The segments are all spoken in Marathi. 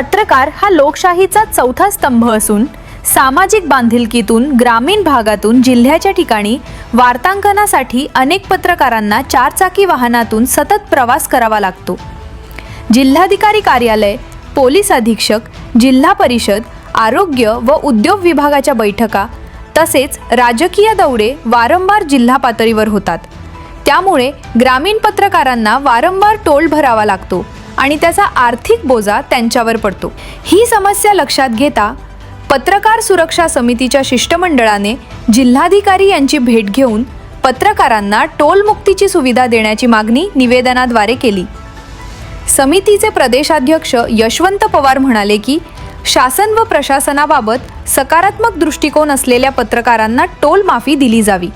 पत्रकार हा लोकशाहीचा चौथा स्तंभ असून सामाजिक बांधिलकीतून ग्रामीण भागातून जिल्ह्याच्या ठिकाणी वार्तांकनासाठी अनेक पत्रकारांना चारचाकी वाहनातून सतत प्रवास करावा लागतो. जिल्हाधिकारी कार्यालय पोलीस अधीक्षक जिल्हा परिषद आरोग्य व उद्योग विभागाच्या बैठका तसेच राजकीय दौरे वारंवार जिल्हा पातळीवर होतात. त्यामुळे ग्रामीण पत्रकारांना वारंवार टोल भरावा लागतो. आणि त्याचा आर्थिक बोजा त्यांच्यावर पडतो. ही समस्या लक्षात घेता पत्रकार सुरक्षा समितीच्या शिष्टमंडळाने जिल्हाधिकारी यांची भेट घेऊन पत्रकारांना टोलमुक्तीची सुविधा देण्याची मागणी निवेदनाद्वारे केली. समितीचे प्रदेशाध्यक्ष यशवंत पवार म्हणाले की शासन व प्रशासनाबाबत सकारात्मक दृष्टिकोन असलेल्या पत्रकारांना टोल माफी दिली जावी.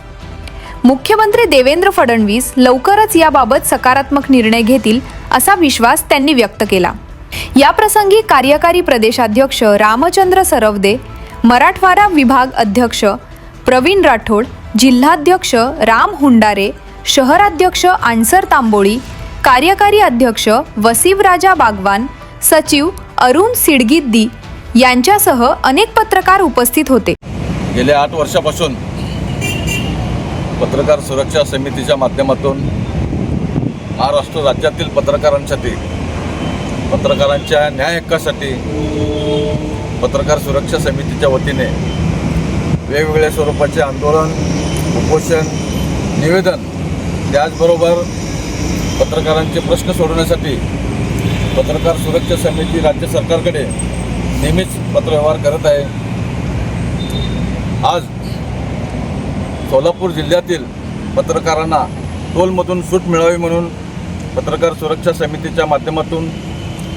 मुख्यमंत्री देवेंद्र फडणवीस लवकरच याबाबत सकारात्मक निर्णय घेतील असा विश्वास त्यांनी व्यक्त केला. याप्रसंगी कार्यकारी प्रदेशाध्यक्ष रामचंद्र सरवदे मराठवाडा विभाग अध्यक्ष प्रवीण राठोड जिल्हाध्यक्ष राम हुंडारे शहराध्यक्ष आन्सर तांबोळी कार्यकारी अध्यक्ष वसीवराजा बागवान सचिव अरुण सिडगिद्दी यांच्यासह अनेक पत्रकार उपस्थित होते. गेल्या आठ वर्षापासून पत्रकार सुरक्षा समितीच्या माध्यमातून महाराष्ट्र राज्यातील पत्रकारांसाठी पत्रकारांच्या न्याय हक्कासाठी पत्रकार सुरक्षा समितीच्या वतीने वेगवेगळ्या स्वरूपाचे आंदोलन उपोषण निवेदन त्याचबरोबर पत्रकारांचे प्रश्न सोडवण्यासाठी पत्रकार सुरक्षा समिती राज्य सरकारकडे नेहमीच पत्रव्यवहार करत आहे. आज सोलापूर जिल्ह्यातील पत्रकारांना टोलमधून सूट मिळावी म्हणून पत्रकार सुरक्षा समितीच्या माध्यमातून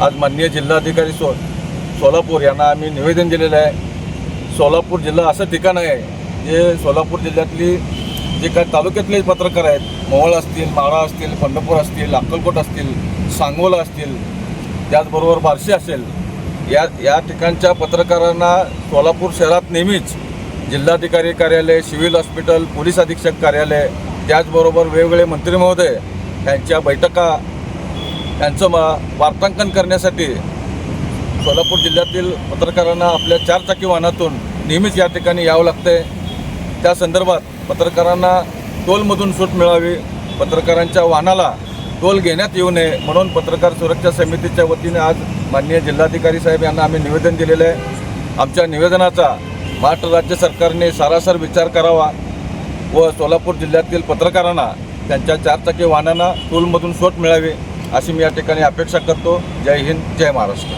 आज माननीय जिल्हाधिकारी सो सोलापूर यांना आम्ही निवेदन दिलेलं आहे. सोलापूर जिल्हा असं ठिकाण आहे जे सोलापूर जिल्ह्यातली जे काही तालुक्यातले पत्रकार आहेत मोहोळ असतील माळा असतील पंढरपूर असतील अक्कलकोट असतील सांगोला असतील त्याचबरोबर बार्शी असेल या या ठिकाणच्या पत्रकारांना सोलापूर शहरात नेहमीच जिल्हाधिकारी कार्यालय सिव्हिल हॉस्पिटल पोलीस अधीक्षक कार्यालय त्याचबरोबर वेगवेगळे मंत्री महोदय त्यांच्या बैठका यांचं मा वार्तांकन करण्यासाठी सोलापूर जिल्ह्यातील पत्रकारांना आपल्या चारचाकी वाहनातून नेहमीच या ठिकाणी यावं लागतंय. त्या संदर्भात पत्रकारांना टोलमधून सूट मिळावी पत्रकारांच्या वाहनाला टोल घेण्यात येऊ नये म्हणून पत्रकार सुरक्षा समितीच्या वतीने आज माननीय जिल्हाधिकारी साहेब यांना आम्ही निवेदन दिलेलं आहे. आमच्या निवेदनाचा महाराष्ट्र राज्य सरकारने सारासार विचार करावा व सोलापूर जिल्ह्यातील पत्रकारांना त्यांच्या चारचाकी वाहनांना टोलमधून सूट मिळावी अशी मी या ठिकाणी अपेक्षा करतो. जय हिंद जय महाराष्ट्र.